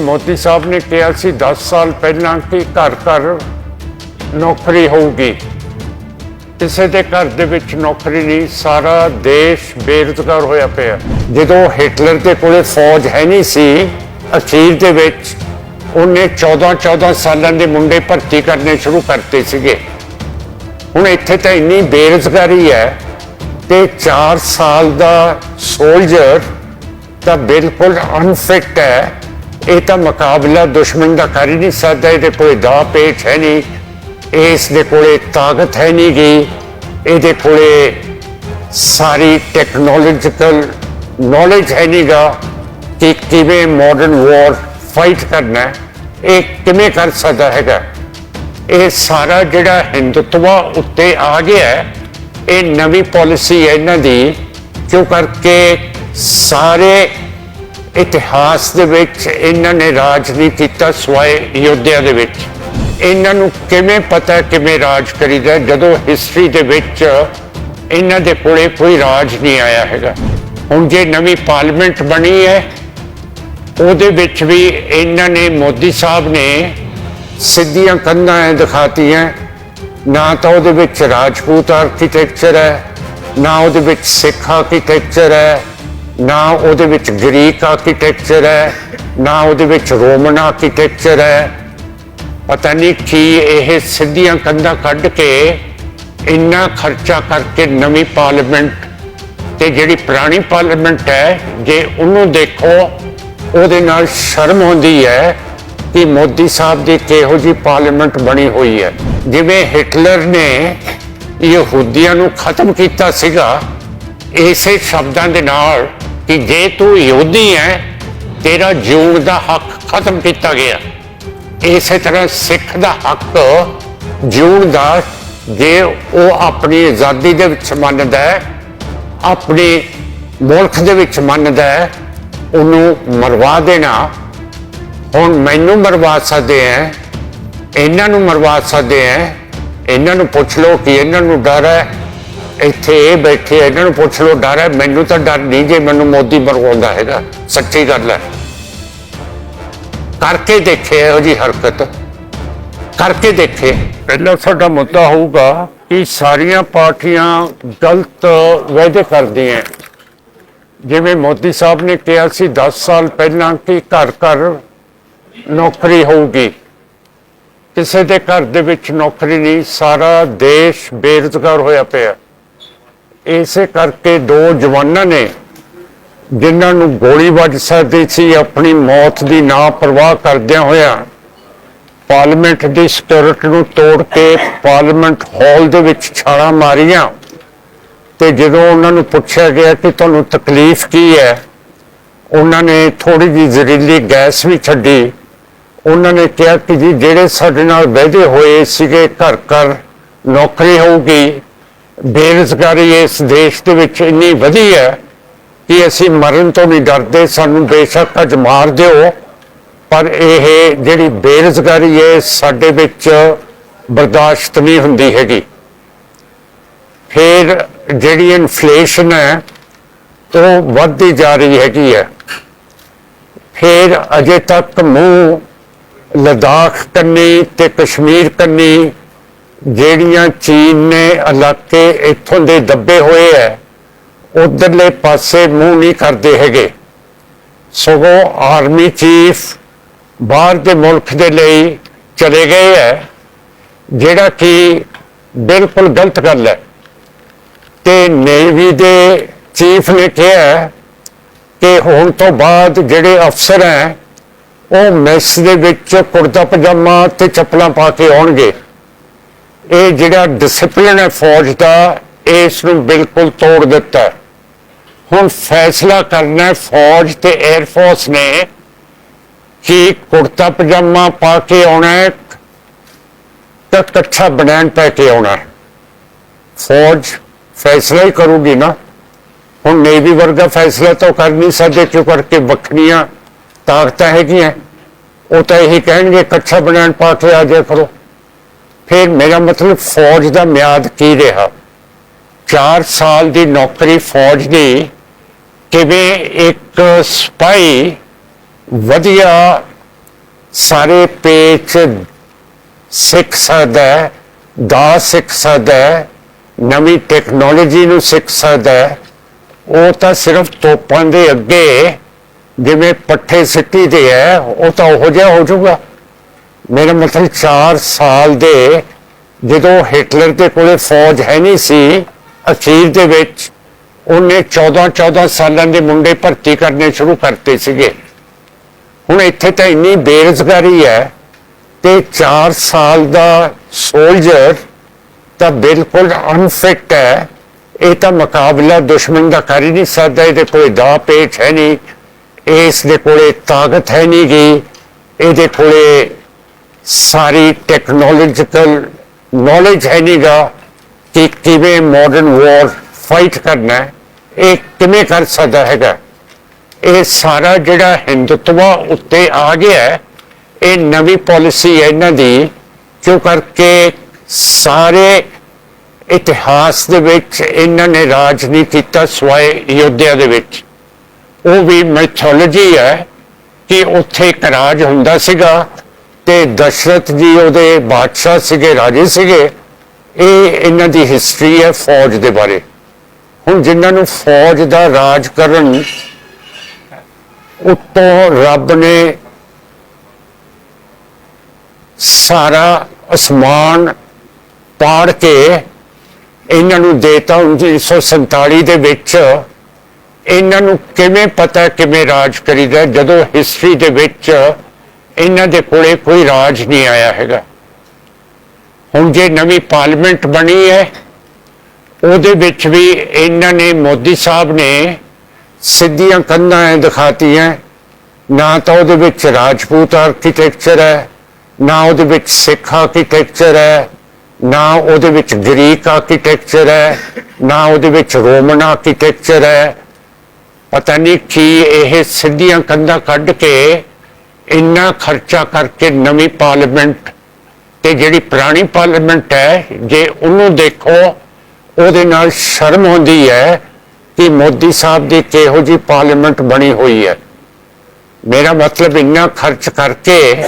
ਮੋਦੀ ਸਾਹਿਬ ਨੇ ਕਿਹਾ ਸੀ 10 ਸਾਲ ਪਹਿਲਾਂ ਕਿ ਘਰ ਘਰ ਨੌਕਰੀ ਹੋਊਗੀ। ਕਿਸੇ ਦੇ ਘਰ ਦੇ ਵਿੱਚ ਨੌਕਰੀ ਨਹੀਂ, ਸਾਰਾ ਦੇਸ਼ ਬੇਰੁਜ਼ਗਾਰ ਹੋਇਆ ਪਿਆ। ਜਦੋਂ ਹਿਟਲਰ ਦੇ ਕੋਲੇ ਫੌਜ ਹੈ ਨਹੀਂ ਸੀ, ਅਖੀਰ ਦੇ ਵਿੱਚ ਉਹਨੇ 14 14 ਸਾਲਾਂ ਦੇ ਮੁੰਡੇ ਭਰਤੀ ਕਰਨੇ ਸ਼ੁਰੂ ਕਰਤੇ ਸੀਗੇ। ਹੁਣ ਇੱਥੇ ਤਾਂ ਇੰਨੀ ਬੇਰੁਜ਼ਗਾਰੀ ਹੈ ਕਿ 4 ਸਾਲ ਦਾ ਸੋਲਜਰ ਤਾਂ ਬਿਲਕੁਲ ਅਨਫਿਟ ਹੈ। ਇਹ ਤਾਂ ਮੁਕਾਬਲਾ ਦੁਸ਼ਮਣ ਦਾ ਕਰ ਹੀ ਨਹੀਂ ਸਕਦਾ ਇਹਦੇ ਕੋਲੇ ਦਾ ਪੇਚ ਹੈ ਨਹੀਂ। ਇਸ ਦੇ ਕੋਲੇ ਤਾਕਤ ਹੈ ਨਹੀਂ ਗੀ। ਇਹਦੇ ਕੋਲੇ ਸਾਰੀ ਟੈਕਨੋਲੋਜੀਕਲ ਨੌਲੇਜ ਹੈ ਨਹੀਂਗਾ ਕਿ ਕਿਵੇਂ ਮਾਡਰਨ ਵਾਰ ਫਾਈਟ ਕਰਨਾ ਹੈ, ਇਹ ਕਿਵੇਂ ਕਰ ਸਕਦਾ ਹੈਗਾ? ਇਹ ਸਾਰਾ ਜਿਹੜਾ ਹਿੰਦੁੱਤਵਾ ਉੱਤੇ ਆ ਗਿਆ ਹੈ, ਇਹ ਨਵੀਂ ਪਾਲਿਸੀ ਹੈ ਇਹਨਾਂ ਦੀ ਕਿਉਂ ਕਰਕੇ ਸਾਰੇ ਇਤਿਹਾਸ ਦੇ ਵਿੱਚ ਇਹਨਾਂ ਨੇ ਰਾਜ ਨਹੀਂ ਕੀਤਾ ਸਵਾਏ ਯੋਧਿਆ ਦੇ ਵਿੱਚ। ਇਹਨਾਂ ਨੂੰ ਕਿਵੇਂ ਪਤਾ ਕਿਵੇਂ ਰਾਜ ਕਰੀਦਾ ਜਦੋਂ ਹਿਸਟਰੀ ਦੇ ਵਿੱਚ ਇਹਨਾਂ ਦੇ ਕੋਲੇ ਕੋਈ ਰਾਜ ਨਹੀਂ ਆਇਆ ਹੈਗਾ। ਹੁਣ ਜੇ ਨਵੀਂ ਪਾਰਲੀਮੈਂਟ ਬਣੀ ਹੈ, ਉਹਦੇ ਵਿੱਚ ਵੀ ਇਹਨਾਂ ਨੇ ਮੋਦੀ ਸਾਹਿਬ ਨੇ ਸਿੱਧੀਆਂ ਕੰਧਾਂ ਦਿਖਾਤੀਆਂ। ਨਾ ਤਾਂ ਉਹਦੇ ਵਿੱਚ ਰਾਜਪੂਤ ਆਰਕੀਟੈਕਚਰ ਹੈ, ਨਾ ਉਹਦੇ ਵਿੱਚ ਸਿੱਖ ਆਰਕੀਟੈਕਚਰ ਹੈ। ਨਾ ਉਹਦੇ ਵਿੱਚ ਗ੍ਰੀਕ ਆਰਕੀਟੈਕਚਰ ਹੈ, ਨਾ ਉਹਦੇ ਵਿੱਚ ਰੋਮਨ ਆਰਕੀਟੈਕਚਰ ਹੈ। ਪਤਾ ਨਹੀਂ ਕੀ ਇਹ ਸਿੱਧੀਆਂ ਕੰਧਾਂ ਕੱਢ ਕੇ ਇੰਨਾ ਖਰਚਾ ਕਰਕੇ ਨਵੀਂ ਪਾਰਲੀਮੈਂਟ ਤੇ ਜਿਹੜੀ ਪੁਰਾਣੀ ਪਾਰਲੀਮੈਂਟ ਹੈ, ਜੇ ਉਹਨੂੰ ਦੇਖੋ, ਉਹਦੇ ਨਾਲ ਸ਼ਰਮ ਹੁੰਦੀ ਹੈ ਕਿ ਮੋਦੀ ਸਾਹਿਬ ਦੀ ਕਿਹੋ ਜੀ ਪਾਰਲੀਮੈਂਟ ਬਣੀ ਹੋਈ ਹੈ। ਜਿਵੇਂ ਹਿਟਲਰ ਨੇ ਯਹੂਦੀਆਂ ਨੂੰ ਖਤਮ ਕੀਤਾ ਸੀਗਾ, ਇਸੇ ਸ਼ਬਦਾਂ ਦੇ ਨਾਲ ਕਿ ਜੇ ਤੂੰ ਯਹੂਦੀ ਹੈ, ਤੇਰਾ ਜਿਉਣ ਦਾ ਹੱਕ ਖਤਮ ਕੀਤਾ ਗਿਆ। ਇਸੇ ਤਰ੍ਹਾਂ ਸਿੱਖ ਦਾ ਹੱਕ ਜਿਉਣ ਦਾ ਜੇ ਉਹ ਆਪਣੀ ਆਜ਼ਾਦੀ ਦੇ ਵਿੱਚ ਮੰਨਦਾ ਹੈ, ਆਪਣੇ ਮੁਲਕ ਦੇ ਵਿੱਚ ਮੰਨਦਾ ਹੈ, ਉਹਨੂੰ ਮਰਵਾ ਦੇਣਾ। ਹੁਣ ਮੈਨੂੰ ਮਰਵਾ ਸਕਦੇ ਹੈ, ਇਹਨਾਂ ਨੂੰ ਮਰਵਾ ਸਕਦੇ ਹੈ, ਇਹਨਾਂ ਨੂੰ ਪੁੱਛ ਲਓ ਕਿ ਇਹਨਾਂ ਨੂੰ ਡਰ ਹੈ। ਇੱਥੇ ਇਹ ਬੈਠੇ ਇਹਨਾਂ ਨੂੰ ਪੁੱਛ ਲਓ, ਡਰ ਹੈ? ਮੈਨੂੰ ਤਾਂ ਡਰ ਨਹੀਂ ਜੇ ਮੈਨੂੰ ਮੋਦੀ ਮਰਵਾਉਂਦਾ ਹੈਗਾ। ਸੱਚੀ ਗੱਲ ਹੈ। ਕਰਕੇ ਦੇਖੇ ਇਹੋ ਜੀ ਹਰਕਤ। ਕਰਕੇ ਦੇਖੇ। ਪਹਿਲਾਂ ਸਾਡਾ ਮੁੱਦਾ ਹੋਊਗਾ ਕਿ ਸਾਰੀਆਂ ਪਾਰਟੀਆਂ ਗਲਤ ਵਾਅਦੇ ਕਰਦੀਆਂ। ਜਿਵੇਂ ਮੋਦੀ ਸਾਹਿਬ ਨੇ ਕਿਹਾ ਸੀ 10 ਸਾਲ ਪਹਿਲਾਂ ਕਿ ਘਰ ਘਰ ਨੌਕਰੀ ਹੋਊਗੀ। ਕਿਸੇ ਦੇ ਘਰ ਦੇ ਵਿੱਚ ਨੌਕਰੀ ਨਹੀਂ, ਸਾਰਾ ਦੇਸ਼ ਬੇਰੁਜ਼ਗਾਰ ਹੋਇਆ ਪਿਆ। ਇਸੇ ਕਰਕੇ ਦੋ ਜਵਾਨਾਂ ਨੇ ਜਿਨ੍ਹਾਂ ਨੂੰ ਗੋਲੀ ਵੱਜ ਸਕਦੀ ਸੀ, ਆਪਣੀ ਮੌਤ ਦੀ ਨਾ ਪਰਵਾਹ ਕਰਦਿਆਂ ਹੋਇਆਂ ਪਾਰਲੀਮੈਂਟ ਦੀ ਸਿਕਿਉਰਿਟੀ ਨੂੰ ਤੋੜ ਕੇ ਪਾਰਲੀਮੈਂਟ ਹਾਲ ਦੇ ਵਿੱਚ ਛਾਲਾਂ ਮਾਰੀਆਂ। ਤੇ ਜਦੋਂ ਉਹਨਾਂ ਨੂੰ ਪੁੱਛਿਆ ਗਿਆ ਕਿ ਤੁਹਾਨੂੰ ਤਕਲੀਫ ਕੀ ਹੈ, ਉਹਨਾਂ ਨੇ ਥੋੜੀ ਜਿਹੀ ਜ਼ਹਿਰੀਲੀ ਗੈਸ ਵੀ ਛੱਡੀ। ਉਹਨਾਂ ਨੇ ਕਿਹਾ ਕਿ ਜੀ, ਜਿਹੜੇ ਸਾਡੇ ਨਾਲ ਵਾਅਦੇ ਹੋਏ ਸੀਗੇ ਘਰ ਘਰ ਨੌਕਰੀ ਹੋਊਗੀ ਬੇਰੁਜ਼ਗਾਰੀ ਇਸ ਦੇਸ਼ ਦੇ ਵਿੱਚ ਇੰਨੀ ਵਧੀ ਹੈ ਕਿ ਅਸੀਂ ਮਰਨ ਤੋਂ ਨਹੀਂ ਡਰਦੇ, ਸਾਨੂੰ ਬੇਸ਼ੱਕ ਅੱਜ ਮਾਰ ਦਿਓ। ਪਰ ਇਹ ਜਿਹੜੀ ਬੇਰੁਜ਼ਗਾਰੀ ਹੈ ਸਾਡੇ ਵਿੱਚ ਬਰਦਾਸ਼ਤ ਨਹੀਂ ਹੁੰਦੀ ਹੈਗੀ। ਫਿਰ ਜਿਹੜੀ ਇਨਫਲੇਸ਼ਨ ਹੈ, ਉਹ ਵੱਧਦੀ ਜਾ ਰਹੀ ਹੈਗੀ ਹੈ। ਫਿਰ ਅਜੇ ਤੱਕ ਮੂੰਹ, ਲਦਾਖ ਕੰਨੀ ਤੇ ਕਸ਼ਮੀਰ ਕੰਨੀ ਜਿਹੜੀਆਂ ਚੀਨ ਨੇ ਇਲਾਕੇ ਇੱਥੋਂ ਦੇ ਦੱਬੇ ਹੋਏ ਹੈ ਉਧਰਲੇ ਪਾਸੇ ਮੂੰਹ ਨਹੀਂ ਕਰਦੇ ਹੈਗੇ। ਸਗੋਂ ਆਰਮੀ ਚੀਫ ਬਾਹਰ ਦੇ ਮੁਲਕ ਦੇ ਲਈ ਚਲੇ ਗਏ ਹੈ ਜਿਹੜਾ ਕਿ ਬਿਲਕੁਲ ਗਲਤ ਗੱਲ ਹੈ ਤੇ ਨੇਵੀ ਦੇ ਚੀਫ ਨੇ ਕਿਹਾ ਕਿ ਹੁਣ ਤੋਂ ਬਾਅਦ ਜਿਹੜੇ ਅਫਸਰ ਹੈ ਉਹ ਮੈਸ ਦੇ ਵਿੱਚ ਕੁੜਤਾ ਪਜਾਮਾ ਤੇ ਚੱਪਲਾਂ ਪਾ ਕੇ ਆਉਣਗੇ। ਇਹ ਜਿਹੜਾ ਡਿਸਪਲਿਨ ਹੈ ਫੌਜ ਦਾ, ਇਸ ਨੂੰ ਬਿਲਕੁਲ ਤੋੜ ਦਿੱਤਾ। ਹੁਣ ਫੈਸਲਾ ਕਰਨਾ ਫੌਜ ਤੇ 에ਅਰ ਫੋਰਸ ਨੇ ਕਿ ਕੁੜਤਾ ਪਜਾਮਾ ਪਾ ਕੇ ਆਉਣਾ ਹੈ, ਤਾਂ ਕੱਛਾ ਬਨੈਣ ਪਾ ਕੇ ਆਉਣਾ ਫੌਜ ਫੈਸਲਾ ਹੀ ਕਰੂਗੀ ਨਾ। ਹੁਣ ਨੇਵੀ ਵਰਗਾ ਫੈਸਲਾ ਤਾਂ ਕਰ ਨਹੀਂ ਸਕਦੇ, ਕਿਉਂ ਕਰਕੇ ਵੱਖਰੀਆਂ ਤਾਕਤਾਂ ਹੈਗੀਆਂ। ਉਹ ਤਾਂ ਇਹੀ ਕਹਿਣਗੇ ਕੱਛਾ ਬਨੈਣ ਪਾ ਕੇ ਆ ਜਾਇਆ ਕਰੋ। ਫਿਰ ਮੇਰਾ ਮਤਲਬ ਫੌਜ ਦਾ ਮਿਆਦ ਕੀ ਰਿਹਾ? 4 ਸਾਲ ਦੀ ਨੌਕਰੀ ਫੌਜ ਦੀ, ਕਿਵੇਂ ਇੱਕ ਸਪਾਈ ਵਧੀਆ ਸਾਰੇ ਪੇਚ ਸਿੱਖ ਸਕਦਾ ਹੈ ਦਾ ਸਿੱਖ ਸਕਦਾ ਹੈ, ਨਵੀਂ ਟੈਕਨੋਲੋਜੀ ਨੂੰ ਸਿੱਖ ਸਕਦਾ ਹੈ, ਉਹ ਤਾਂ ਸਿਰਫ ਤੋਪਾਂ ਦੇ ਅੱਗੇ ਜਿਵੇਂ ਪੱਠੇ ਸਿੱਟੀ ਦੇ ਹੈ, ਉਹ ਤਾਂ ਉਹ ਜਿਹਾ ਹੋ ਜਾਊਗਾ। ਮੇਰਾ ਮਤਲਬ 4 ਸਾਲ ਦੇ ਜਦੋਂ ਹਿਟਲਰ ਦੇ ਕੋਲੇ ਫੌਜ ਹੈ ਨਹੀਂ ਸੀ, ਅਖੀਰ ਦੇ ਵਿੱਚ ਉਹਨੇ 14 14 ਸਾਲਾਂ ਦੇ ਮੁੰਡੇ ਭਰਤੀ ਕਰਨੇ ਸ਼ੁਰੂ ਕਰਤੇ ਸੀਗੇ। ਹੁਣ ਇੱਥੇ ਤਾਂ ਇੰਨੀ ਬੇਰੁਜ਼ਗਾਰੀ ਹੈ ਤੇ 4 ਸਾਲ ਦਾ ਸੋਲਜਰ ਤਾਂ ਬਿਲਕੁਲ ਅਨਫਿਟ ਹੈ। ਇਹ ਤਾਂ ਮੁਕਾਬਲਾ ਦੁਸ਼ਮਣ ਦਾ ਕਰ ਹੀ ਨਹੀਂ ਸਕਦਾ, ਇਹਦੇ ਕੋਲੇ ਦਾ ਪੇਚ ਹੈ ਨਹੀਂ, ਇਸ ਦੇ ਕੋਲੇ ਤਾਕਤ ਹੈ ਨਹੀਂ ਗੀ, ਇਹਦੇ ਕੋਲੇ ਸਾਰੀ ਟੈਕਨੋਲੋਜੀਕਲ ਨੌਲੇਜ ਹੈ ਨਹੀਂਗਾ ਕਿ ਕਿਵੇਂ ਮਾਡਰਨ ਵਾਰ ਫਾਈਟ ਕਰਨਾ ਹੈ, ਇਹ ਕਿਵੇਂ ਕਰ ਸਕਦਾ ਹੈਗਾ। ਇਹ ਸਾਰਾ ਜਿਹੜਾ ਹਿੰਦੁਤਵਾ ਉੱਤੇ ਆ ਗਿਆ ਇਹ ਨਵੀਂ ਪਾਲਿਸੀ ਹੈ ਇਹਨਾਂ ਦੀ ਕਿਉਂ ਕਰਕੇ ਸਾਰੇ ਇਤਿਹਾਸ ਦੇ ਵਿੱਚ ਇਹਨਾਂ ਨੇ ਰਾਜ ਨਹੀਂ ਕੀਤਾ ਸਵਾਏ ਯੋਧਿਆ ਦੇ ਵਿੱਚ। ਉਹ ਵੀ ਮੈਥੋਲੋਜੀ ਹੈ ਕਿ ਉੱਥੇ ਇੱਕ ਰਾਜ ਹੁੰਦਾ ਸੀਗਾ ਤੇ ਦਸ਼ਰਥ ਜੀ ਉਹਦੇ ਬਾਦਸ਼ਾਹ ਸੀਗੇ, ਰਾਜੇ ਸੀਗੇ। ਇਹ ਇਹਨਾਂ ਦੀ ਹਿਸਟਰੀ ਹੈ ਫੌਜ ਦੇ ਬਾਰੇ। ਹੁਣ ਜਿਨ੍ਹਾਂ ਨੂੰ ਫੌਜ ਦਾ ਰਾਜ ਕਰਨ ਉੱਤੋਂ ਰੱਬ ਨੇ ਸਾਰਾ ਅਸਮਾਨ ਪਾੜ ਕੇ ਇਹਨਾਂ ਨੂੰ ਦੇਤਾ 1947 ਦੇ ਵਿੱਚ। ਇਹਨਾਂ ਨੂੰ ਕਿਵੇਂ ਪਤਾ ਕਿਵੇਂ ਰਾਜ ਕਰੀਦਾ ਜਦੋਂ ਹਿਸਟਰੀ ਦੇ ਵਿੱਚ ਇਹਨਾਂ ਦੇ ਕੋਲੇ ਕੋਈ ਰਾਜ ਨਹੀਂ ਆਇਆ ਹੈਗਾ। ਹੁਣ ਜੇ ਨਵੀਂ ਪਾਰਲੀਮੈਂਟ ਬਣੀ ਹੈ, ਉਹਦੇ ਵਿੱਚ ਵੀ ਇਹਨਾਂ ਨੇ ਮੋਦੀ ਸਾਹਿਬ ਨੇ ਸਿੱਧੀਆਂ ਕੰਧਾਂ ਦਿਖਾਤੀਆਂ, ਨਾ ਤਾਂ ਉਹਦੇ ਵਿੱਚ ਰਾਜਪੂਤ ਆਰਕੀਟੈਕਚਰ ਹੈ, ਨਾ ਉਹਦੇ ਵਿੱਚ ਸਿੱਖ ਆਰਕੀਟੈਕਚਰ ਹੈ, ਨਾ ਉਹਦੇ ਵਿੱਚ ਗ੍ਰੀਕ ਆਰਕੀਟੈਕਚਰ ਹੈ, ਨਾ ਉਹਦੇ ਵਿੱਚ ਰੋਮਨ ਆਰਕੀਟੈਕਚਰ ਹੈ। ਪਤਾ ਨਹੀਂ ਕੀ ਇਹ ਸਿੱਧੀਆਂ ਕੰਧਾਂ ਕੱਢ ਕੇ ਇੰਨਾ ਖਰਚਾ ਕਰਕੇ ਨਵੀਂ ਪਾਰਲੀਮੈਂਟ ਤੇ ਜਿਹੜੀ ਪੁਰਾਣੀ ਪਾਰਲੀਮੈਂਟ ਹੈ, ਜੇ ਉਹਨੂੰ ਦੇਖੋ, ਉਹਦੇ ਨਾਲ ਸ਼ਰਮ ਹੁੰਦੀ ਹੈ ਕਿ ਮੋਦੀ ਸਾਹਿਬ ਦੀ ਕਿਹੋ ਜੀ ਪਾਰਲੀਮੈਂਟ ਬਣੀ ਹੋਈ ਹੈ। ਮੇਰਾ ਮਤਲਬ ਇੰਨਾ ਖਰਚ ਕਰਕੇ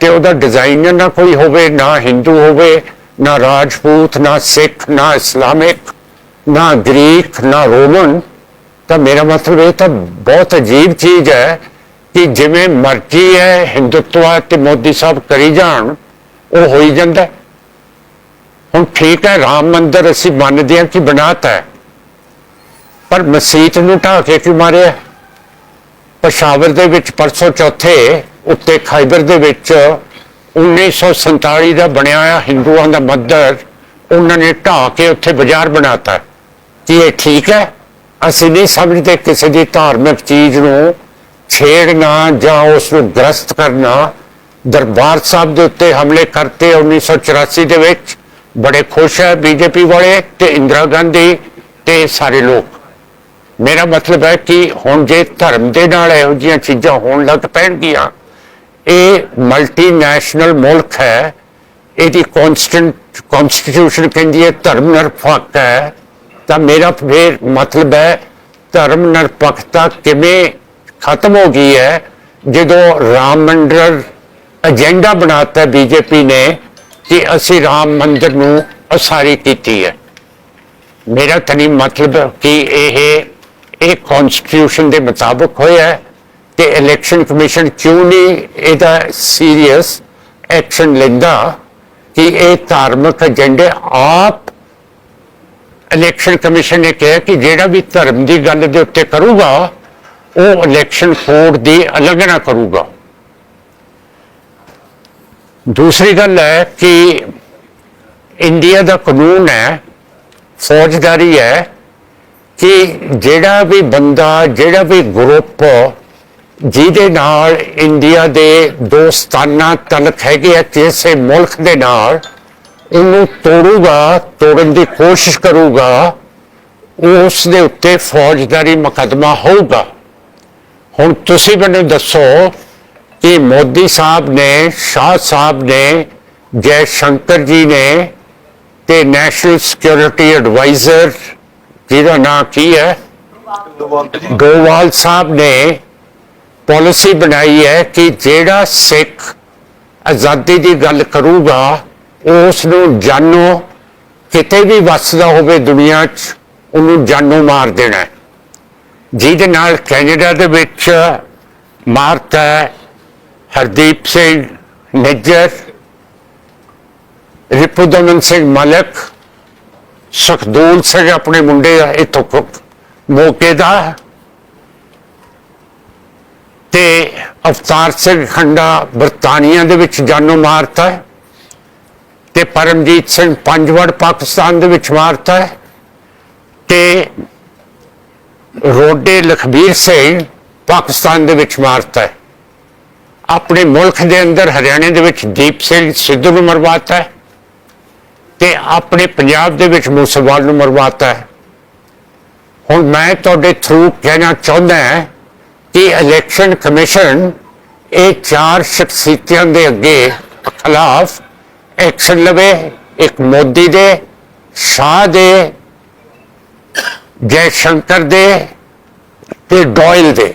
ਤੇ ਉਹਦਾ ਡਿਜ਼ਾਈਨਰ ਨਾ ਕੋਈ ਹੋਵੇ, ਨਾ ਹਿੰਦੂ ਹੋਵੇ, ਨਾ ਰਾਜਪੂਤ, ਨਾ ਸਿੱਖ, ਨਾ ਇਸਲਾਮਿਕ, ਨਾ ਗ੍ਰੀਕ, ਨਾ ਰੋਮਨ, ਤਾਂ ਮੇਰਾ ਮਤਲਬ ਇਹ ਤਾਂ ਬਹੁਤ ਅਜੀਬ ਚੀਜ਼ ਹੈ ਕਿ ਜਿਵੇਂ ਮਰਜ਼ੀ ਹੈ ਹਿੰਦੁੱਤਵਾ ਤੇ ਮੋਦੀ ਸਾਹਿਬ ਕਰੀ ਜਾਣ, ਉਹ ਹੋਈ ਜਾਂਦਾ। ਹੁਣ ਠੀਕ ਹੈ, ਰਾਮ ਮੰਦਿਰ ਅਸੀਂ ਮੰਨਦੇ ਹਾਂ ਕਿ ਬਣਾਤਾ ਪਰ ਮਸਜਿਦ ਨੂੰ ਢਾਹ ਕੇ ਕਿਉਂ ਮਾਰਿਆ? ਪਸ਼ਾਵਰ ਦੇ ਵਿੱਚ ਪਰਸੋਂ ਚੌਥੇ, ਉੱਤੇ ਖਾਈਬਰ ਦੇ ਵਿੱਚ 1947 ਦਾ ਬਣਿਆ ਹੋਇਆ ਹਿੰਦੂਆਂ ਦਾ ਮੰਦਿਰ, ਉਹਨਾਂ ਨੇ ਢਾਹ ਕੇ ਉੱਥੇ ਬਾਜ਼ਾਰ ਬਣਾਤਾ। ਕਿ ਇਹ ਠੀਕ ਹੈ? ਅਸੀਂ ਨਹੀਂ ਸਮਝਦੇ ਕਿਸੇ ਦੀ ਧਾਰਮਿਕ ਚੀਜ਼ ਨੂੰ ਛੇੜਨਾ ਜਾਂ ਉਸ ਨੂੰ ਗ੍ਰਸਤ ਕਰਨਾ, ਦਰਬਾਰ ਸਾਹਿਬ ਦੇ ਉੱਤੇ ਹਮਲੇ ਕਰਤੇ 1984 ਦੇ ਵਿੱਚ, ਬੜੇ ਖੁਸ਼ ਹੈ ਬੀਜੇਪੀ ਵਾਲੇ ਤੇ ਇੰਦਰਾ ਗਾਂਧੀ ਤੇ ਸਾਰੇ ਲੋਕ। ਮੇਰਾ ਮਤਲਬ ਹੈ ਕਿ ਹੁਣ ਜੇ ਧਰਮ ਦੇ ਨਾਲ ਇਹੋ ਜਿਹੀਆਂ ਚੀਜ਼ਾਂ ਹੋਣ ਲੱਗ ਪੈਣਗੀਆਂ, ਇਹ ਮਲਟੀਨੈਸ਼ਨਲ ਮੁਲਕ ਹੈ, ਇਹਦੀ ਕਨਸਟੈਂਟ ਕਨਸਟੀਟਿਊਸ਼ਨ ਕਹਿੰਦੀ ਹੈ ਧਰਮ ਨਿਰਪੱਖ ਹੈ। ਤਾਂ ਮੇਰਾ ਫਿਰ ਮਤਲਬ ਹੈ ਧਰਮ ਨਿਰਪੱਖਤਾ ਕਿਵੇਂ ਖਤਮ ਹੋ ਗਈ ਹੈ, ਜਦੋਂ ਰਾਮ ਮੰਦਿਰ ਏਜੰਡਾ ਬਣਾਤਾ ਬੀਜੇਪੀ ਨੇ ਕਿ ਅਸੀਂ ਰਾਮ ਮੰਦਿਰ ਨੂੰ ਅਸਾਰੀ ਕੀਤੀ ਹੈ। ਮੇਰਾ ਤਾਂ ਨਹੀਂ ਮਤਲਬ ਕਿ ਇਹ ਇਹ ਕਨਸਟੀਟਿਊਸ਼ਨ ਦੇ ਮੁਤਾਬਕ ਹੋਇਆ ਹੈ ਤੇ ਇਲੈਕਸ਼ਨ ਕਮਿਸ਼ਨ ਕਿਉਂ ਨਹੀਂ ਇਹਦਾ ਸੀਰੀਅਸ ਐਕਸ਼ਨ ਲੈਂਦਾ ਕਿ ਇਹ ਧਾਰਮਿਕ ਏਜੰਡੇ ਆਪ ਇਲੈਕਸ਼ਨ ਕਮਿਸ਼ਨ ਨੇ ਕਿਹਾ ਕਿ ਜਿਹੜਾ ਵੀ ਧਰਮ ਦੀ ਗੱਲ ਦੇ ਉੱਤੇ ਕਰੂਗਾ ਉਹ ਇਲੈਕਸ਼ਨ ਕੋਡ ਦੀ ਉਲੰਘਣਾ ਕਰੂਗਾ। ਦੂਸਰੀ ਗੱਲ ਹੈ ਕਿ ਇੰਡੀਆ ਦਾ ਕਾਨੂੰਨ ਹੈ, ਫੌਜਦਾਰੀ ਹੈ ਕਿ ਜਿਹੜਾ ਵੀ ਬੰਦਾ, ਜਿਹੜਾ ਵੀ ਗਰੁੱਪ ਜਿਹਦੇ ਨਾਲ ਇੰਡੀਆ ਦੇ ਦੋਸਤਾਨਾ ਤਲਕ ਹੈਗੇ ਆ ਕਿਸੇ ਮੁਲਕ ਦੇ ਨਾਲ, ਇਹਨੂੰ ਤੋੜੂਗਾ, ਤੋੜਨ ਦੀ ਕੋਸ਼ਿਸ਼ ਕਰੂਗਾ, ਉਸ ਦੇ ਉੱਤੇ ਫੌਜਦਾਰੀ ਮੁਕੱਦਮਾ ਹੋਊਗਾ। ਹੁਣ ਤੁਸੀਂ ਮੈਨੂੰ ਦੱਸੋ ਕਿ ਮੋਦੀ ਸਾਹਿਬ ਨੇ ਸ਼ਾਹ ਸਾਹਿਬ ਨੇ ਜੈ ਸ਼ੰਕਰ ਜੀ ਨੇ ਤੇ ਨੈਸ਼ਨਲ ਸਿਕਿਉਰਿਟੀ ਐਡਵਾਈਜ਼ਰ ਜਿਹਦਾ ਨਾਂ ਕੀ ਹੈ ਡੋਵਾਲ ਸਾਹਿਬ ਨੇ ਪਾਲਿਸੀ ਬਣਾਈ ਹੈ ਕਿ ਜਿਹੜਾ ਸਿੱਖ ਆਜ਼ਾਦੀ ਦੀ ਗੱਲ ਕਰੂਗਾ ਉਸ ਨੂੰ ਜਾਨੋ ਕਿਤੇ ਵੀ ਵੱਸਦਾ ਹੋਵੇ ਦੁਨੀਆ 'ਚ ਉਹਨੂੰ ਜਾਨੋਂ ਮਾਰ ਦੇਣਾ। ਜਿਹਦੇ ਨਾਲ ਕੈਨੇਡਾ ਦੇ ਵਿੱਚ ਮਾਰਤਾ, ਹਰਦੀਪ ਸਿੰਘ ਨਿੱਜਰ ਰਿਪੁਦਮਨ ਸਿੰਘ ਮਲਕ, ਸੁਖਦੂਲ ਸਿੰਘ ਆਪਣੇ ਮੁੰਡੇ ਆ, ਇੱਥੋਂ ਮੌਕੇ ਦਾ। ਤੇ ਅਵਤਾਰ ਸਿੰਘ ਖੰਡਾ ਬਰਤਾਨੀਆ ਦੇ ਵਿੱਚ ਜਾਨੋਂ ਮਾਰਤਾ। ਹੈ ਤੇ ਪਰਮਜੀਤ ਸਿੰਘ ਪੰਜਵੜ ਪਾਕਿਸਤਾਨ ਦੇ ਵਿੱਚ ਮਾਰਤਾ। ਹੈ ਤੇ ਰੋਡੇ ਲਖਬੀਰ ਸਿੰਘ ਪਾਕਿਸਤਾਨ ਦੇ ਵਿੱਚ ਮਾਰਤਾ ਹੈ। ਆਪਣੇ ਮੁਲਕ ਦੇ ਅੰਦਰ ਹਰਿਆਣੇ ਦੇ ਵਿੱਚ ਦੀਪ ਸਿੰਘ ਸਿੱਧੂ ਨੂੰ ਮਰਵਾਤਾ ਹੈ ਤੇ ਆਪਣੇ ਪੰਜਾਬ ਦੇ ਵਿੱਚ ਮੂਸੇਵਾਲ ਨੂੰ ਮਰਵਾਤਾ ਹੈ। ਹੁਣ ਮੈਂ ਤੁਹਾਡੇ ਥਰੂ ਕਹਿਣਾ ਚਾਹੁੰਦਾ ਹਾਂ ਕਿ ਇਲੈਕਸ਼ਨ ਕਮਿਸ਼ਨ ਇਹ ਚਾਰ ਸ਼ਖਸੀਅਤਾਂ ਦੇ ਅੱਗੇ ਖਿਲਾਫ ਐਕਸ਼ਨ ਲਵੇ, ਇੱਕ ਮੋਦੀ ਦੇ, ਸ਼ਾਹ ਦੇ ਜੈ ਸ਼ੰਕਰ ਦੇ ਤੇ ਡੋਇਲ ਦੇ,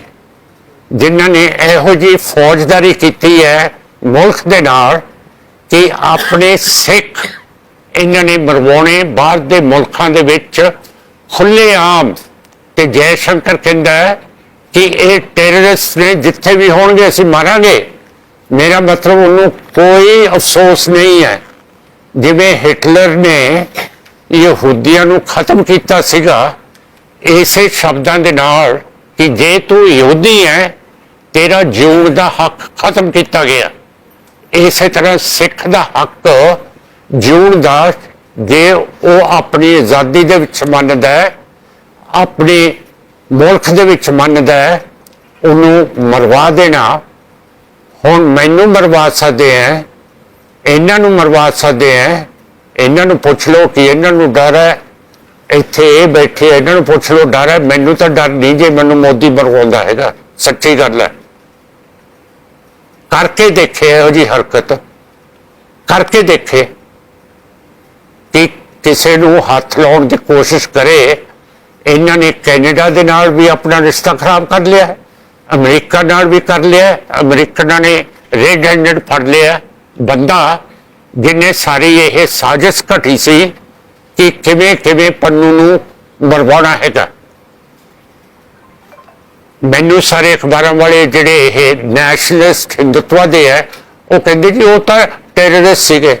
ਜਿਨ੍ਹਾਂ ਨੇ ਇਹੋ ਜੀ ਫੌਜਦਾਰੀ ਕੀਤੀ ਹੈ ਮੁਲਕ ਦੇ ਨਾਲ ਕਿ ਆਪਣੇ ਸਿੱਖ ਇਹਨਾਂ ਨੇ ਮਰਵਾਉਣੇ, ਬਾਹਰ ਦੇ ਮੁਲਕਾਂ ਦੇ ਵਿੱਚ ਖੁੱਲੇ ਆਮ ਤੇ ਜੈ ਸ਼ੰਕਰ ਕਹਿੰਦਾ ਕਿ ਇਹ ਟੈਰਰਿਸਟ ਨੇ ਜਿੱਥੇ ਵੀ ਹੋਣਗੇ ਅਸੀਂ ਮਾਰਾਂਗੇ। ਮੇਰਾ ਮਤਲਬ ਉਹਨੂੰ ਕੋਈ ਅਫਸੋਸ ਨਹੀਂ ਹੈ। ਜਿਵੇਂ ਹਿਟਲਰ ਨੇ ਯਹੂਦੀਆਂ ਨੂੰ ਖਤਮ ਕੀਤਾ ਸੀਗਾ ਇਸੇ ਸ਼ਬਦਾਂ ਦੇ ਨਾਲ ਕਿ ਜੇ ਤੂੰ ਯਹੂਦੀ ਹੈ, ਤੇਰਾ ਜਿਉਣ ਦਾ ਹੱਕ ਖਤਮ ਕੀਤਾ ਗਿਆ। ਇਸੇ ਤਰ੍ਹਾਂ ਸਿੱਖ ਦਾ ਹੱਕ ਜਿਉਣ ਦਾ, ਜੇ ਉਹ ਆਪਣੀ ਆਜ਼ਾਦੀ ਦੇ ਵਿੱਚ ਮੰਨਦਾ ਹੈ, ਆਪਣੇ ਮੁਲਕ ਦੇ ਵਿੱਚ ਮੰਨਦਾ ਹੈ, ਉਹਨੂੰ ਮਰਵਾ ਦੇਣਾ। ਹੁਣ ਮੈਨੂੰ ਮਰਵਾ ਸਕਦੇ ਹੈ, ਇਹਨਾਂ ਨੂੰ ਮਰਵਾ ਸਕਦੇ ਹੈ, ਇਹਨਾਂ ਨੂੰ ਪੁੱਛ ਲਓ ਕਿ ਇਹਨਾਂ ਨੂੰ ਡਰ ਹੈ ਇੱਥੇ ਇਹ ਬੈਠੇ ਇਹਨਾਂ ਨੂੰ ਪੁੱਛ ਲਓ ਡਰ ਹੈ। ਮੈਨੂੰ ਤਾਂ ਡਰ ਨਹੀਂ ਜੇ ਮੈਨੂੰ ਮੋਦੀ ਮਰਵਾਉਂਦਾ ਹੈਗਾ। ਸੱਚੀ ਗੱਲ ਹੈ। ਕਰਕੇ ਦੇਖੇ ਇਹੋ ਜੀ ਹਰਕਤ। ਕਰਕੇ ਦੇਖੇ ਕਿ ਕਿਸੇ ਨੂੰ ਹੱਥ ਲਾਉਣ ਦੀ ਕੋਸ਼ਿਸ਼ ਕਰੇ ਇਹਨਾਂ ਨੇ ਕੈਨੇਡਾ ਦੇ ਨਾਲ ਵੀ ਆਪਣਾ ਰਿਸ਼ਤਾ ਖਰਾਬ ਕਰ ਲਿਆ ਅਮਰੀਕਾ ਨਾਲ ਵੀ ਕਰ ਲਿਆ ਹੈ, ਅਮਰੀਕਨਾਂ ਨੇ ਰੈਡ ਹੈਂਡਡ ਫੜ ਲਿਆ ਬੰਦਾ ਜਿਨੇ ਸਾਰੀ ਇਹ ਸਾਜ਼ਿਸ਼ ਘਟੀ ਸੀ ਕਿ ਕਿਵੇਂ ਕਿਵੇਂ ਪੰਨੂ ਨੂੰ ਮਰਵਾਉਣਾ ਹੈਗਾ। ਮੈਨੂੰ ਸਾਰੇ ਅਖਬਾਰਾਂ ਵਾਲੇ ਜਿਹੜੇ ਇਹ ਨੈਸ਼ਨਲਿਸਟ ਹਿੰਦੂਤਵਾ ਦੇ ਹੈ, ਉਹ ਕਹਿੰਦੇ ਜੀ ਉਹ ਤਾਂ ਟੈਰਰਿਸਟ ਸੀਗੇ।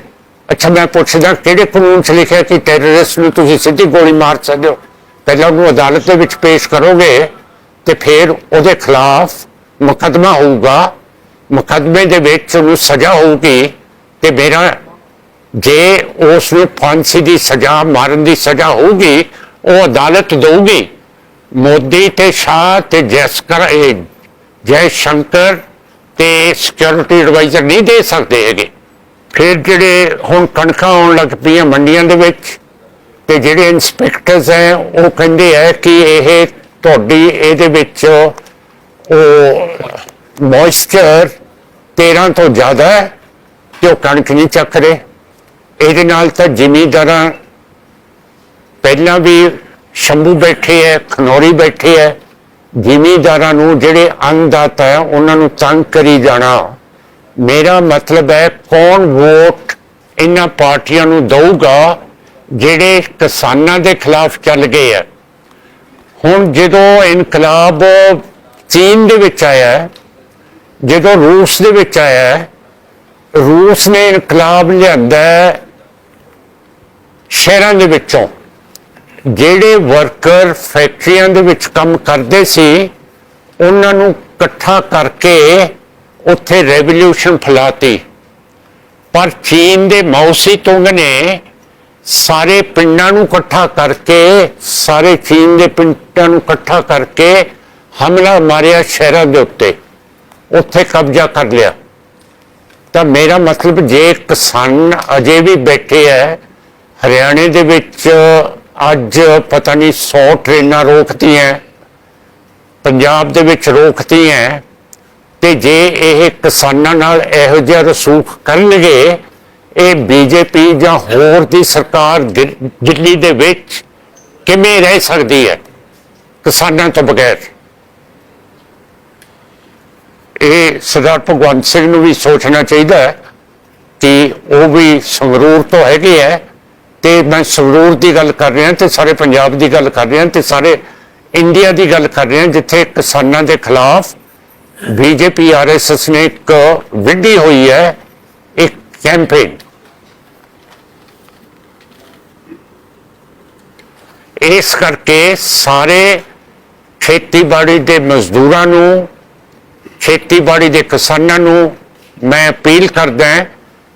ਅੱਛਾ, ਮੈਂ ਪੁੱਛਦਾ ਕਿਹੜੇ ਕਾਨੂੰਨ 'ਚ ਲਿਖਿਆ ਕਿ ਟੈਰਰਿਸਟ ਨੂੰ ਤੁਸੀਂ ਸਿੱਧੀ ਗੋਲੀ ਮਾਰ ਸਕਦੇ ਹੋ? ਪਹਿਲਾਂ ਉਹਨੂੰ ਅਦਾਲਤ ਦੇ ਵਿੱਚ ਪੇਸ਼ ਕਰੋਗੇ ਤੇ ਫਿਰ ਉਹਦੇ ਖਿਲਾਫ ਮੁਕੱਦਮਾ ਹੋਊਗਾ। ਮੁਕੱਦਮੇ ਦੇ ਵਿੱਚ ਉਹਨੂੰ ਸਜ਼ਾ ਹੋਊਗੀ ਤੇ ਮੇਰਾ ਜੇ ਉਸ ਨੂੰ ਫਾਂਸੀ ਦੀ ਸਜ਼ਾ, ਮਾਰਨ ਦੀ ਸਜ਼ਾ ਹੋਊਗੀ, ਉਹ ਅਦਾਲਤ ਦੇਊਗੀ। ਮੋਦੀ ਤੇ ਸ਼ਾਹ ਤੇ ਜੈਸਕਰ ਇਹ ਜੈ ਸ਼ੰਕਰ ਤੇ ਸਿਕਿਉਰਿਟੀ ਐਡਵਾਈਜ਼ਰ ਨਹੀਂ ਦੇ ਸਕਦੇ ਹੈਗੇ। ਫਿਰ ਜਿਹੜੇ ਹੁਣ ਕਣਕਾਂ ਆਉਣ ਲੱਗ ਪਈਆਂ ਮੰਡੀਆਂ ਦੇ ਵਿੱਚ, ਤੇ ਜਿਹੜੇ ਇਨਸਪੈਕਟਰਸ ਹੈ, ਉਹ ਕਹਿੰਦੇ ਹੈ ਕਿ ਇਹ ਤੁਹਾਡੀ ਇਹਦੇ ਵਿੱਚ ਉਹ ਮੋਇਸਚਰ 13 ਤੋਂ ਜ਼ਿਆਦਾ ਹੈ ਤੇ ਉਹ ਕਣਕ ਨਹੀਂ ਚੱਕ ਰਹੇ। ਇਹਦੇ ਨਾਲ ਤਾਂ ਜ਼ਿਮੀਂਦਾਰਾਂ ਪਹਿਲਾਂ ਵੀ ਸ਼ੰਭੂ ਬੈਠੇ ਹੈ ਖਨੌਰੀ ਬੈਠੇ ਹੈ ਜ਼ਿਮੀਂਦਾਰਾਂ ਨੂੰ ਜਿਹੜੇ ਅੰਨਦਾਤਾ ਹੈ ਉਹਨਾਂ ਨੂੰ ਤੰਗ ਕਰੀ ਜਾਣਾ। ਮੇਰਾ ਮਤਲਬ ਹੈ ਕੌਣ ਵੋਟ ਇਹਨਾਂ ਪਾਰਟੀਆਂ ਨੂੰ ਦਊਗਾ ਜਿਹੜੇ ਕਿਸਾਨਾਂ ਦੇ ਖਿਲਾਫ ਚੱਲ ਗਏ ਆ ਹੁਣ ਜਦੋਂ ਇਨਕਲਾਬ ਚੀਨ ਦੇ ਵਿੱਚ ਆਇਆ ਜਦੋਂ ਰੂਸ ਦੇ ਵਿੱਚ ਆਇਆ ਰੂਸ ਨੇ ਇਨਕਲਾਬ ਲਿਆਂਦਾ ਸ਼ਹਿਰਾਂ ਦੇ ਵਿੱਚੋਂ ਜਿਹੜੇ ਵਰਕਰ ਫੈਕਟਰੀਆਂ ਦੇ ਵਿੱਚ ਕੰਮ ਕਰਦੇ ਸੀ, ਉਹਨਾਂ ਨੂੰ ਇਕੱਠਾ ਕਰਕੇ ਉੱਥੇ ਰੈਵੋਲੂਸ਼ਨ ਫੈਲਾਤੀ। ਪਰ ਚੀਨ ਦੇ ਮੌਸੀ ਤੁੰਗ ਨੇ ਸਾਰੇ ਪਿੰਡਾਂ ਨੂੰ ਇਕੱਠਾ ਕਰਕੇ, ਸਾਰੇ ਚੀਨ ਦੇ ਪਿੰਡਾਂ ਨੂੰ ਇਕੱਠਾ ਕਰਕੇ ਹਮਲਾ ਮਾਰਿਆ ਸ਼ਹਿਰਾਂ ਦੇ ਉੱਤੇ। ਉੱਥੇ ਕਬਜ਼ਾ ਕਰ ਲਿਆ। ਤਾਂ ਮੇਰਾ ਮਤਲਬ ਜੇ ਕਿਸਾਨ ਅਜੇ ਵੀ ਬੈਠੇ ਹੈ ਹਰਿਆਣੇ ਦੇ ਵਿੱਚ ਅੱਜ ਪਤਾ ਨਹੀਂ 100 ਟ੍ਰੇਨਾਂ ਰੋਕਤੀਆਂ, ਪੰਜਾਬ ਦੇ ਵਿੱਚ ਰੋਕਤੀਆਂ ਤੇ ਜੇ ਇਹ ਕਿਸਾਨਾਂ ਨਾਲ ਇਹੋ ਜਿਹਾ ਰਸੂਖ ਕਰਨਗੇ, ਇਹ ਬੀਜੇਪੀ ਜਾਂ ਹੋਰ ਦੀ ਸਰਕਾਰ ਦਿੱਲੀ ਦੇ ਵਿੱਚ ਕਿਵੇਂ ਰਹਿ ਸਕਦੀ ਹੈ? ਕਿਸਾਨਾਂ ਤੋਂ ਬਗੈਰ। ਇਹ ਸਰਦਾਰ ਭਗਵੰਤ ਸਿੰਘ ਨੂੰ ਵੀ ਸੋਚਣਾ ਚਾਹੀਦਾ ਹੈ ਕਿ ਉਹ ਵੀ ਸੰਗਰੂਰ ਤੋਂ ਹੈਗੇ ਹੈ। ਤੇ ਮੈਂ ਸੰਗਰੂਰ ਦੀ ਗੱਲ ਕਰ ਰਿਹਾ ਤੇ ਸਾਰੇ ਪੰਜਾਬ ਦੀ ਗੱਲ ਕਰ ਰਿਹਾ ਤੇ ਸਾਰੇ ਇੰਡੀਆ ਦੀ ਗੱਲ ਕਰ ਰਿਹਾ ਜਿੱਥੇ ਕਿਸਾਨਾਂ ਦੇ ਖਿਲਾਫ ਬੀਜੇਪੀ ਆਰਐਸਐਸ ਨੇ ਇੱਕ ਵਿੱਢੀ ਹੋਈ ਹੈ, ਇੱਕ ਕੈਂਪੇਨ ਇਸ ਕਰਕੇ ਸਾਰੇ ਖੇਤੀਬਾੜੀ ਦੇ ਮਜ਼ਦੂਰਾਂ ਨੂੰ, ਖੇਤੀਬਾੜੀ ਦੇ ਕਿਸਾਨਾਂ ਨੂੰ ਮੈਂ ਅਪੀਲ ਕਰਦਾ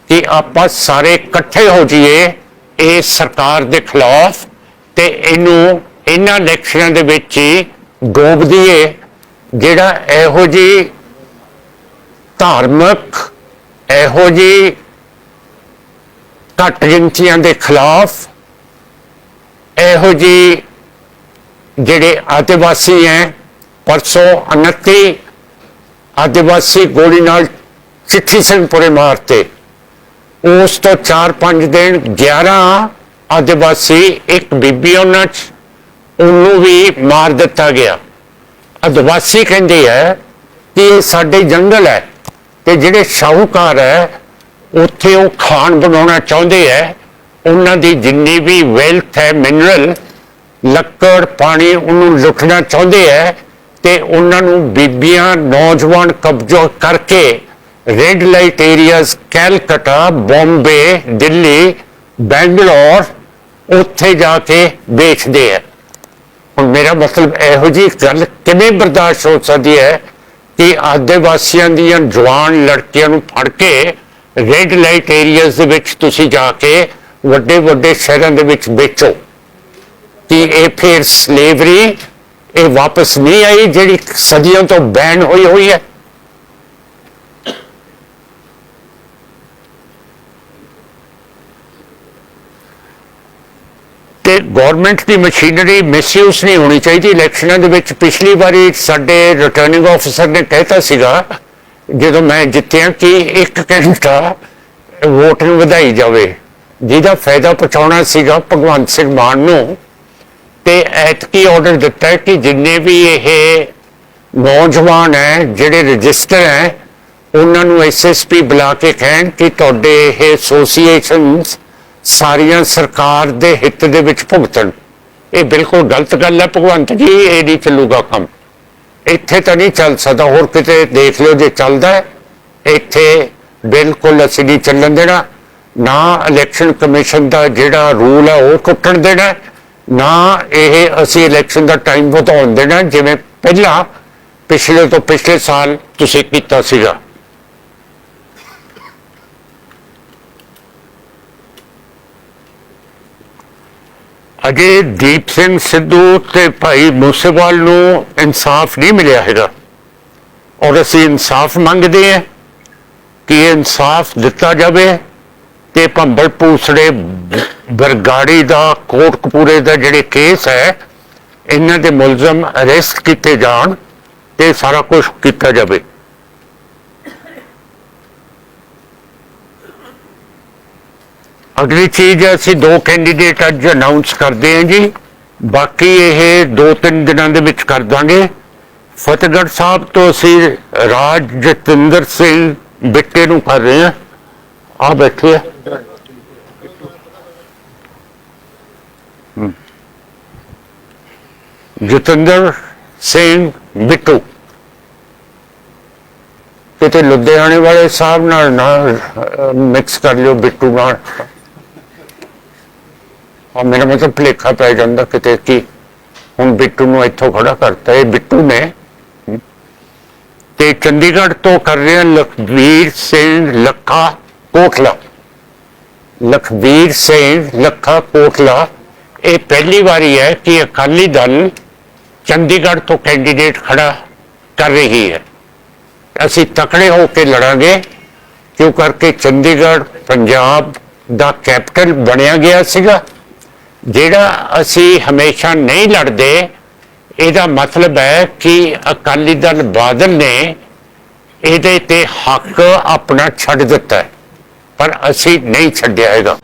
ਕਿ ਆਪਾਂ ਸਾਰੇ ਇਕੱਠੇ ਹੋ ਜਾਈਏ ਇਹ ਸਰਕਾਰ ਦੇ ਖਿਲਾਫ ਤੇ ਇਹਨੂੰ ਇਹਨਾਂ ਇਲੈਕਸ਼ਨਾਂ ਦੇ ਵਿੱਚ ਹੀ ਡੋਬ ਦਈਏ, ਜਿਹੜਾ ਇਹੋ ਜੀ ਧਾਰਮਿਕ, ਇਹੋ ਜੀ ਘੱਟ ਗਿਣਤੀਆਂ ਦੇ ਖਿਲਾਫ ਇਹੋ ਜੀ ਜਿਹੜੇ ਆਦਿਵਾਸੀ ਹੈ, ਪਰਸੋਂ 29 ਆਦਿਵਾਸੀ ਗੋਲੀ ਨਾਲ ਚਿੱਠੀ ਸਿੰਘਪੁਰੇ ਮਾਰਤੇ। ਉਸ ਤੋਂ 4-5 ਦਿਨ 11 ਆਦਿਵਾਸੀ ਇੱਕ ਬੀਬੀ ਉਹਨਾਂ ਚ, ਉਹਨੂੰ ਵੀ ਮਾਰ ਦਿੱਤਾ ਗਿਆ। ਆਦਿਵਾਸੀ ਕਹਿੰਦੇ ਹੈ ਕਿ ਇਹ ਸਾਡੇ ਜੰਗਲ ਹੈ ਤੇ ਜਿਹੜੇ ਸ਼ਾਹੂਕਾਰ ਹੈ, ਉੱਥੇ ਉਹ ਖਾਨ ਬਣਾਉਣਾ ਚਾਹੁੰਦੇ ਹੈ ਉਹਨਾਂ ਦੀ ਜਿੰਨੀ ਵੀ ਵੈਲਥ ਹੈ ਮਿਨਰਲ ਲੱਕੜ, ਪਾਣੀ ਉਹਨੂੰ ਲੁੱਟਣਾ ਚਾਹੁੰਦੇ ਹੈ ਤੇ ਉਹਨਾਂ ਨੂੰ ਬੀਬੀਆਂ, ਨੌਜਵਾਨ ਕਬਜ਼ਾ ਕਰਕੇ red light areas Calcutta Bombay Delhi Bangalore ਉੱਥੇ ਜਾ ਕੇ ਵੇਚਦੇ ਹੈ ਹੁਣ ਮੇਰਾ ਮਤਲਬ ਇਹੋ ਜੀ ਗੱਲ ਕਿਵੇਂ ਬਰਦਾਸ਼ਤ ਹੋ ਸਕਦੀ ਹੈ ਕਿ ਆਦਿਵਾਸੀਆਂ ਦੀਆਂ ਜਵਾਨ ਲੜਕੀਆਂ ਨੂੰ ਫੜ ਕੇ ਰੈੱਡ ਲਾਈਟ ਏਰੀਆਜ਼ ਦੇ ਵਿੱਚ ਤੁਸੀਂ ਜਾ ਕੇ ਵੱਡੇ ਵੱਡੇ ਸ਼ਹਿਰਾਂ ਦੇ ਵਿੱਚ ਵੇਚੋ ਕਿ ਇਹ ਫਿਰ ਸਲੇਵਰੀ ਇਹ ਵਾਪਸ ਨਹੀਂ ਆਈ ਜਿਹੜੀ ਸਦੀਆਂ ਤੋਂ ਬੈਨ ਹੋਈ ਹੋਈ ਹੈ। ਤੇ ਗਵਰਨਮੈਂਟ ਦੀ ਮਸ਼ੀਨਰੀ ਮਿਸਯੂਜ਼ ਨਹੀਂ ਹੋਣੀ ਚਾਹੀਦੀ। ਇਲੈਕਸ਼ਨਾਂ ਦੇ ਵਿੱਚ ਪਿਛਲੀ ਵਾਰੀ ਸਾਡੇ ਰਿਟਰਨਿੰਗ ਆਫੀਸਰ ਨੇ ਕਹਿਤਾ ਸੀਗਾ, ਜਦੋਂ ਮੈਂ ਜਿੱਤਿਆ ਕਿ ਇੱਕ ਘੰਟਾ ਵੋਟ ਨੂੰ ਵਧਾਈ ਜਾਵੇ। ਜਿਹਦਾ ਫਾਇਦਾ ਪਹੁੰਚਾਉਣਾ ਸੀਗਾ ਭਗਵੰਤ ਸਿੰਘ ਮਾਨ ਨੂੰ। ਤੇ ਐਤਕੀ ਆਰਡਰ ਦਿੱਤਾ ਕਿ ਜਿੰਨੇ ਵੀ ਇਹ ਨੌਜਵਾਨ ਹੈ, ਜਿਹੜੇ ਰਜਿਸਟਰ ਹੈ, ਉਹਨਾਂ ਨੂੰ ਐਸਐਸਪੀ ਬੁਲਾ ਕੇ ਕਹਿਣ ਕਿ ਤੁਹਾਡੇ ਇਹ ਐਸੋਸੀਏਸ਼ਨਸ ਸਾਰੀਆਂ ਸਰਕਾਰ ਦੇ ਹਿੱਤ ਦੇ ਵਿੱਚ ਭੁਗਤਣ। ਇਹ ਬਿਲਕੁਲ ਗਲਤ ਗੱਲ ਹੈ ਭਗਵੰਤ ਜੀ, ਇਹ ਨਹੀਂ ਚੱਲੂਗਾ ਕੰਮ। ਇੱਥੇ ਤਾਂ ਨਹੀਂ ਚੱਲ ਸਕਦਾ, ਹੋਰ ਕਿਤੇ ਦੇਖ ਲਿਓ ਜੇ ਚੱਲਦਾ ਇੱਥੇ ਬਿਲਕੁਲ ਅਸੀਂ ਨਹੀਂ ਚੱਲਣ ਦੇਣਾ। ਨਾ ਇਲੈਕਸ਼ਨ ਕਮਿਸ਼ਨ ਦਾ ਜਿਹੜਾ ਰੂਲ ਹੈ ਉਹ ਟੁੱਟਣ ਦੇਣਾ ਨਾ ਇਹ ਅਸੀਂ ਇਲੈਕਸ਼ਨ ਦਾ ਟਾਈਮ ਵਧਾਉਣ ਦੇਣਾ ਜਿਵੇਂ ਪਹਿਲਾਂ ਪਿਛਲੇ ਤੋਂ ਪਿਛਲੇ ਸਾਲ ਤੁਸੀਂ ਕੀਤਾ ਸੀਗਾ। ਅਜੇ ਦੀਪ ਸਿੰਘ ਸਿੱਧੂ ਤੇ ਭਾਈ ਮੂਸੇਵਾਲ ਨੂੰ ਇਨਸਾਫ ਨਹੀਂ ਮਿਲਿਆ ਹੈਗਾ। ਔਰ ਅਸੀਂ ਇਨਸਾਫ ਮੰਗਦੇ ਹਾਂ ਕਿ ਇਨਸਾਫ ਦਿੱਤਾ ਜਾਵੇ ਤੇ ਭੰਬਲ ਪੂਸੜੇ ਬਰਗਾੜੀ ਦਾ, ਕੋਟਕਪੂਰੇ ਦਾ ਜਿਹੜੇ ਕੇਸ ਹੈ, ਇਹਨਾਂ ਦੇ ਮੁਲਜ਼ਮ ਅਰੈਸਟ ਕੀਤੇ ਜਾਣ ਤੇ ਸਾਰਾ ਕੁਝ ਕੀਤਾ ਜਾਵੇ। ਅਗਲੀ ਚੀਜ਼ ਹੈ, ਅਸੀਂ ਦੋ ਕੈਂਡੀਡੇਟ ਅੱਜ ਅਨਾਉਂਸ ਕਰਦੇ ਹਾਂ ਜੀ। ਬਾਕੀ ਇਹ ਦੋ ਤਿੰਨ ਦਿਨਾਂ ਦੇ ਵਿੱਚ ਕਰ ਦਾਂਗੇ। ਫਤਿਹਗੜ੍ਹ ਸਾਹਿਬ ਤੋਂ ਅਸੀਂ ਰਾਜ ਜਤਿੰਦਰ ਸਿੰਘ ਬਿੱਟੇ ਨੂੰ ਕਰ ਰਹੇ ਹਾਂ। ਆ ਬੈਠੇ ਆ। ਜਤਿੰਦਰ ਸਿੰਘ ਬਿੱਟੂ। ਕਿਤੇ ਲੁਧਿਆਣੇ ਵਾਲੇ ਸਾਹਿਬ ਨਾਲ ਨਾ ਮਿਕਸ ਕਰ ਲਿਓ ਬਿੱਟੂ ਨਾਲ। ਆ ਮੇਰਾ ਮਤਲਬ ਭੁਲੇਖਾ ਪੈ ਜਾਂਦਾ ਕਿਤੇ ਕਿ ਹੁਣ ਬਿੱਟੂ ਨੂੰ ਇੱਥੋਂ ਖੜਾ ਕਰਤਾ, ਇਹ ਬਿੱਟੂ ਨੇ। ਤੇ ਚੰਡੀਗੜ੍ਹ ਤੋਂ ਕਰ ਰਿਹਾ ਹਨ ਲਖਵੀਰ ਸਿੰਘ ਲੱਖਾ ਕੋਟਲਾ। ਲਖਵੀਰ ਸਿੰਘ ਲੱਖਾ ਕੋਟਲਾ, ਇਹ ਪਹਿਲੀ ਵਾਰੀ ਹੈ ਕਿ ਅਕਾਲੀ ਦਲ ਚੰਡੀਗੜ੍ਹ ਤੋਂ ਕੈਂਡੀਡੇਟ ਖੜਾ ਕਰ ਰਹੀ ਹੈ। ਅਸੀਂ ਤਕੜੇ ਹੋ ਕੇ ਲੜਾਂਗੇ, ਕਿਉਂ ਕਰਕੇ ਚੰਡੀਗੜ੍ਹ, ਪੰਜਾਬ ਦਾ ਕੈਪੀਟਲ ਬਣਿਆ ਗਿਆ ਸੀਗਾ। ਜਿਹੜਾ ਅਸੀਂ ਹਮੇਸ਼ਾ ਨਹੀਂ ਲੜਦੇ, ਇਹਦਾ ਮਤਲਬ ਹੈ ਕਿ ਅਕਾਲੀ ਦਲ ਬਾਦਲ ਨੇ ਇਹਦੇ ਤੇ ਹੱਕ ਆਪਣਾ ਛੱਡ ਦਿੱਤਾ ਪਰ ਅਸੀਂ ਨਹੀਂ ਛੱਡਿਆ ਹੈਗਾ।